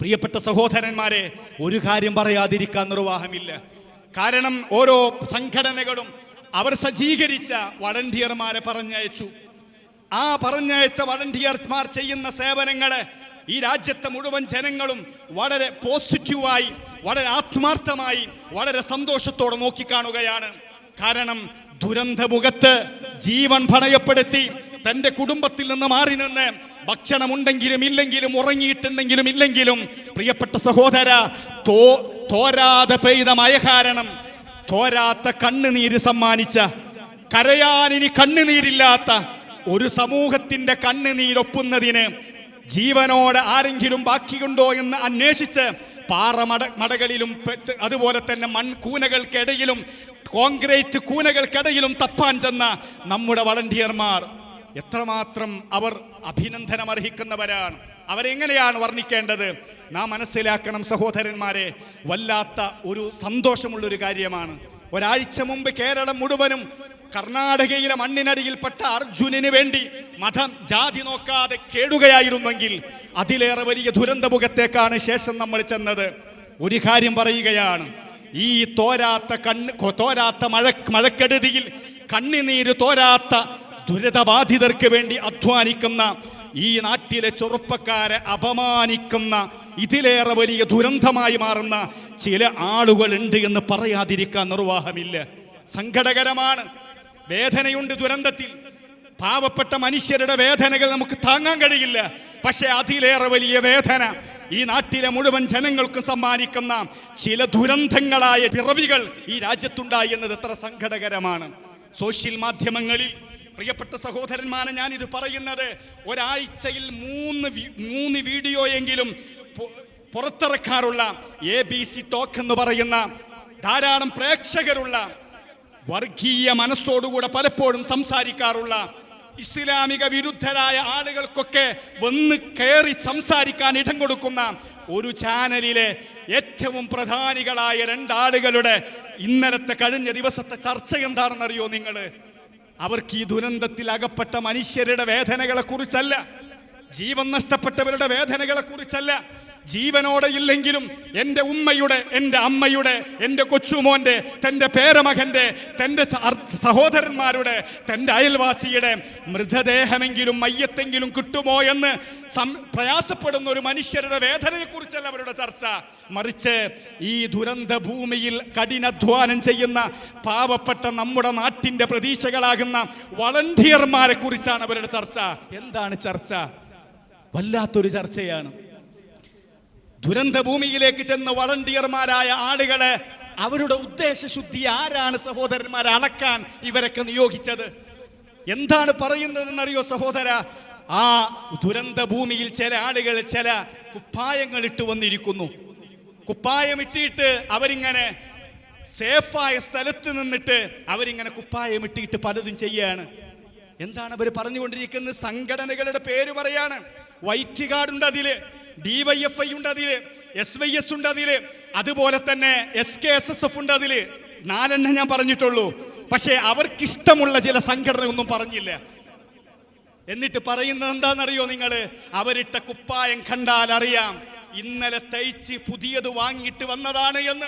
പ്രിയപ്പെട്ട സഹോദരന്മാരെ ഒരു കാര്യം പറയാതിരിക്കാൻ നിർവാഹമില്ല. കാരണം ഓരോ സംഘടനകളും അവർ സജ്ജീകരിച്ച വളണ്ടിയർമാരെ പറഞ്ഞയച്ചു. ആ പറഞ്ഞയച്ച വളണ്ടിയർമാർ ചെയ്യുന്ന സേവനങ്ങളെ ഈ രാജ്യത്തെ മുഴുവൻ ജനങ്ങളും വളരെ പോസിറ്റീവായി വളരെ ആത്മാർത്ഥമായി വളരെ സന്തോഷത്തോടെ നോക്കിക്കാണുകയാണ്. കാരണം ദുരന്തമുഖത്ത് ജീവൻ പണയപ്പെടുത്തി തന്റെ കുടുംബത്തിൽ നിന്ന് മാറി നിന്ന് ഭക്ഷണമുണ്ടെങ്കിലും ഇല്ലെങ്കിലും ഉറങ്ങിയിട്ടുണ്ടെങ്കിലും ഇല്ലെങ്കിലും പ്രിയപ്പെട്ട സഹോദര തോ തോരാതെ പെയ്ത മഴ കാരണം തോരാത്ത കണ്ണുനീര് സമ്മാനിച്ച കരയാനിനി കണ്ണുനീരില്ലാത്ത ഒരു സമൂഹത്തിന്റെ കണ്ണുനീരൊപ്പുന്നതിന് ജീവനോട് ആരെങ്കിലും ബാക്കിയുണ്ടോ എന്ന് അന്വേഷിച്ച് പാറ മട മടകളിലും അതുപോലെ തന്നെ മൺകൂനകൾക്കിടയിലും കോൺക്രീറ്റ് കൂനകൾക്കിടയിലും തപ്പാൻ ചെന്ന നമ്മുടെ വളണ്ടിയർമാർ. എത്രമാത്രം അവർ അഭിനന്ദനം അർഹിക്കുന്നവരാണ് അവരെങ്ങനെയാണ് വർണിക്കേണ്ടത്? നാം മനസ്സിലാക്കണം സഹോദരന്മാരെ വല്ലാത്ത ഒരു സന്തോഷമുള്ളൊരു കാര്യമാണ്. ഒരാഴ്ച മുമ്പ് കേരളം മുഴുവനും കർണാടകയിലെ മണ്ണിനടിയിൽപ്പെട്ട അർജുനന് വേണ്ടി മതം ജാതി നോക്കാതെ കേടുകയായിരുന്നെങ്കിൽ അതിലേറെ വലിയ ദുരന്തമുഖത്തേക്കാണ് ശേഷം നമ്മൾ ചെന്നത്. ഒരു കാര്യം പറയുകയാണ്. ഈ തോരാത്ത കണ്ണ് തോരാത്ത മഴ മഴക്കെടുതിയിൽ കണ്ണിനീര് തോരാത്ത ദുരിതബാധിതർക്ക് വേണ്ടി അധ്വാനിക്കുന്ന ഈ നാട്ടിലെ ചെറുപ്പക്കാരെ അപമാനിക്കുന്ന ഇതിലേറെ വലിയ ദുരന്തമായി മാറുന്ന ചില ആളുകളുണ്ട് എന്ന് പറയാതിരിക്കാൻ നിർവാഹമില്ല. സങ്കടകരമാണ്. വേദനയുണ്ട് ദുരന്തത്തിൽ. പാവപ്പെട്ട മനുഷ്യരുടെ വേദനകൾ നമുക്ക് താങ്ങാൻ കഴിയില്ല. പക്ഷെ അതിലേറെ വലിയ വേദന ഈ നാട്ടിലെ മുഴുവൻ ജനങ്ങൾക്കും സമ്മാനിക്കുന്ന ചില ദുരന്തങ്ങളായ പിറവികൾ ഈ രാജ്യത്തുണ്ടായി എന്നത് എത്ര സങ്കടകരമാണ്. സോഷ്യൽ മാധ്യമങ്ങളിൽ പ്രിയപ്പെട്ട സഹോദരന്മാരെ ഞാൻ ഇത് പറയുന്നത് ഒരാഴ്ചയിൽ മൂന്ന് മൂന്ന് വീഡിയോ എങ്കിലും പുറത്തിറക്കാറുള്ള എ ബി സി ടോക്ക് എന്ന് പറയുന്ന ധാരാളം പ്രേക്ഷകരുള്ള വർഗീയ മനസ്സോടുകൂടെ പലപ്പോഴും സംസാരിക്കാറുള്ള ഇസ്ലാമിക വിരുദ്ധരായ ആളുകൾക്കൊക്കെ വന്ന് കയറി സംസാരിക്കാൻ ഇടം കൊടുക്കുന്ന ഒരു ചാനലിലെ ഏറ്റവും പ്രധാനികളായ രണ്ടാളുകളുടെ ഇന്നലത്തെ കഴിഞ്ഞ ദിവസത്തെ ചർച്ച എന്താണെന്നറിയോ നിങ്ങൾ? അവർക്ക് ഈ ദുരന്തത്തിൽ അകപ്പെട്ട മനുഷ്യരുടെ വേദനകളെക്കുറിച്ചല്ല. ജീവൻ നഷ്ടപ്പെട്ടവരുടെ വേദനകളെ കുറിച്ചല്ല ജീവനോടെ ഇല്ലെങ്കിലും എന്റെ ഉമ്മയുടെ എന്റെ അമ്മയുടെ എന്റെ കൊച്ചുമോന്റെ തന്റെ പേരമകന്റെ തന്റെ സഹോദരന്മാരുടെ തന്റെ അയൽവാസിയുടെ മൃതദേഹമെങ്കിലും മയ്യത്തെങ്കിലും കിട്ടുമോ എന്ന് പ്രയാസപ്പെടുന്ന ഒരു മനുഷ്യരുടെ വേദനയെക്കുറിച്ചല്ല അവരുടെ ചർച്ച. മറിച്ച് ഈ ദുരന്ത ഭൂമിയിൽ കഠിനാധ്വാനം ചെയ്യുന്ന പാവപ്പെട്ട നമ്മുടെ നാട്ടിന്റെ പ്രതീക്ഷകളാകുന്ന വളണ്ടിയർമാരെ കുറിച്ചാണ് അവരുടെ ചർച്ച. എന്താണ് ചർച്ച? വല്ലാത്തൊരു ചർച്ചയാണ്. ദുരന്ത ഭൂമിയിലേക്ക് ചെന്ന വളണ്ടിയർമാരായ ആളുകളെ അവരുടെ ഉദ്ദേശശുദ്ധി ആരാണ് സഹോദരന്മാരെ അളക്കാൻ ഇവരൊക്കെ നിയോഗിച്ചത്? എന്താണ് പറയുന്നതെന്നറിയോ സഹോദര? ആ ദുരന്ത ഭൂമിയിൽ ചില ആളുകൾ ചില കുപ്പായങ്ങൾ ഇട്ട് വന്നിരിക്കുന്നു. കുപ്പായം ഇട്ടിട്ട് അവരിങ്ങനെ സേഫായ സ്ഥലത്ത് നിന്നിട്ട് അവരിങ്ങനെ കുപ്പായം ഇട്ടിട്ട് പലതും ചെയ്യാണ്. എന്താണ് അവർ പറഞ്ഞുകൊണ്ടിരിക്കുന്നത്? സംഘടനകളുടെ പേര് പറയാണ്. വൈറ്റ് കാർഡുണ്ട് അതിൽ. ഡിവൈഎഫ്ഐ ഉണ്ട് അതിൽ എസ് വൈ എസ് ഉണ്ട് അതിൽ അതുപോലെ തന്നെ S K S S F ഉണ്ട് അതിൽ. നാലെണ്ണം ഞാൻ പറഞ്ഞിട്ടുള്ളൂ. പക്ഷേ അവർക്കിഷ്ടമുള്ള ചില സംഘടന ഒന്നും പറഞ്ഞില്ല. എന്നിട്ട് പറയുന്നത് എന്താണെന്നറിയോ നിങ്ങൾ അവരിട്ട കുപ്പായം കണ്ടാൽ അറിയാം ഇന്നലെ തയ്ച്ച് പുതിയത് വാങ്ങിയിട്ട് വന്നതാണ് എന്ന്.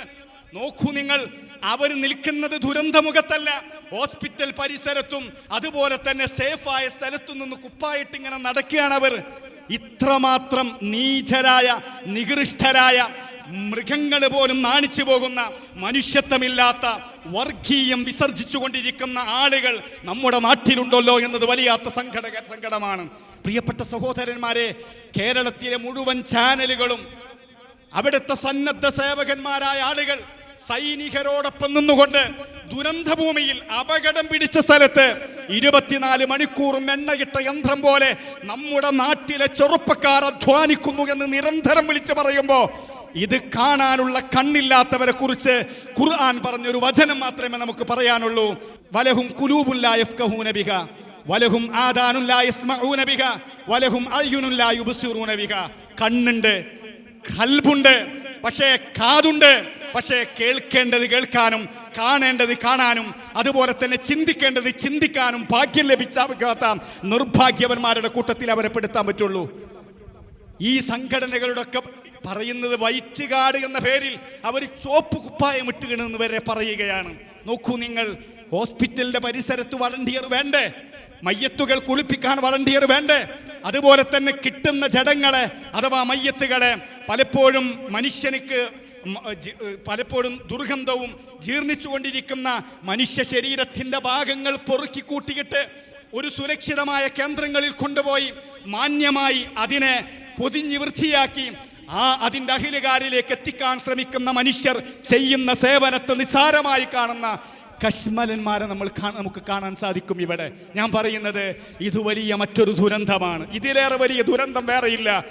നോക്കൂ നിങ്ങൾ അവർ നിൽക്കുന്നത് ദുരന്തമുഖത്തല്ല. ഹോസ്പിറ്റൽ പരിസരത്തും അതുപോലെ തന്നെ സേഫായ സ്ഥലത്തു നിന്ന് കുപ്പായിട്ട് ഇങ്ങനെ നടക്കുകയാണ് അവർ. ഇത്രമാത്രം നീചരായ നികൃഷ്ടരായ മൃഗങ്ങൾ പോലും നാണിച്ചു പോകുന്ന മനുഷ്യത്വമില്ലാത്ത വർഗീയം വിസർജിച്ചു കൊണ്ടിരിക്കുന്ന ആളുകൾ നമ്മുടെ നാട്ടിലുണ്ടല്ലോ എന്നത് വലിയാത്ത സങ്കട സങ്കടമാണ്. പ്രിയപ്പെട്ട സഹോദരന്മാരെ കേരളത്തിലെ മുഴുവൻ ചാനലുകളും അവിടുത്തെ സന്നദ്ധ സേവകന്മാരായ ആളുകൾ സൈനികരോടൊപ്പം നിന്നുകൊണ്ട് ദുരന്തഭൂമിയിൽ അപകടം പിടിച്ച സ്ഥലത്ത് ഇരുപത്തിനാല് മണിക്കൂറും എണ്ണയിട്ട യന്ത്രം പോലെ നമ്മുടെ നാട്ടിലെ ചെറുപ്പക്കാർ അധ്വാനിക്കുന്നു എന്ന് നിരന്തരം വിളിച്ചു പറയുമ്പോൾ ഇത് കാണാനുള്ള കണ്ണില്ലാത്തവരെ കുറിച്ച് ഖുർആൻ പറഞ്ഞൊരു വചനം മാത്രമേ നമുക്ക് പറയാനുള്ളൂ. വലഹും കുലൂബുല്ലാ യഫ്കഹൂന ബിഹ. വലഹും ആദാനുല്ലാ യസ്മഊന ബിഹ. വലഹും അയ്യുനുല്ലാ യുബ്സിറൂന ബിഹ. കണ്ണുണ്ട് കൽബുണ്ട് പക്ഷേ കാതുണ്ട് പക്ഷേ കേൾക്കേണ്ടത് കേൾക്കാനും കാണേണ്ടത് കാണാനും അതുപോലെ തന്നെ ചിന്തിക്കേണ്ടത് ചിന്തിക്കാനും ഭാഗ്യം ലഭിച്ചാത്ത നിർഭാഗ്യവന്മാരുടെ കൂട്ടത്തിൽ അവരെ പെടുത്താൻ പറ്റുള്ളൂ. ഈ സംഘടനകളുടെ ഒക്കെ പറയുന്നത് വൈറ്റ് ഗാർഡ് എന്ന പേരിൽ അവർ ചോപ്പ് കുപ്പായം ഇട്ടുകണെന്ന് വരെ പറയുകയാണ്. നോക്കൂ നിങ്ങൾ ഹോസ്പിറ്റലിന്റെ പരിസരത്ത് വളണ്ടിയർ വേണ്ടേ? മയ്യത്തുകൾ കുളിപ്പിക്കാൻ വളണ്ടിയർ വേണ്ടേ? അതുപോലെ തന്നെ കിട്ടുന്ന ജടങ്ങളെ അഥവാ മയ്യത്തുകളെ പലപ്പോഴും മനുഷ്യനിക്ക് പലപ്പോഴും ദുർഗന്ധവും ജീർണിച്ചുകൊണ്ടിരിക്കുന്ന മനുഷ്യ ശരീരത്തിന്റെ ഭാഗങ്ങൾ പൊറുക്കി കൂട്ടിയിട്ട് ഒരു സുരക്ഷിതമായ കേന്ദ്രങ്ങളിൽ കൊണ്ടുപോയി മാന്യമായി അതിനെ പൊതിഞ്ഞു വൃത്തിയാക്കി ആ അതിന്റെ അഖിലുകാരിലേക്ക് എത്തിക്കാൻ ശ്രമിക്കുന്ന മനുഷ്യർ ചെയ്യുന്ന സേവനത്തെ നിസ്സാരമായി കാണുന്ന കശ്മലന്മാരെ നമ്മൾ നമുക്ക് കാണാൻ സാധിക്കും ഇവിടെ. ഞാൻ പറയുന്നത് ഇത് വലിയ മറ്റൊരു ദുരന്തമാണ്. ഇതിലേറെ വലിയ ദുരന്തം വേറെയില്ല.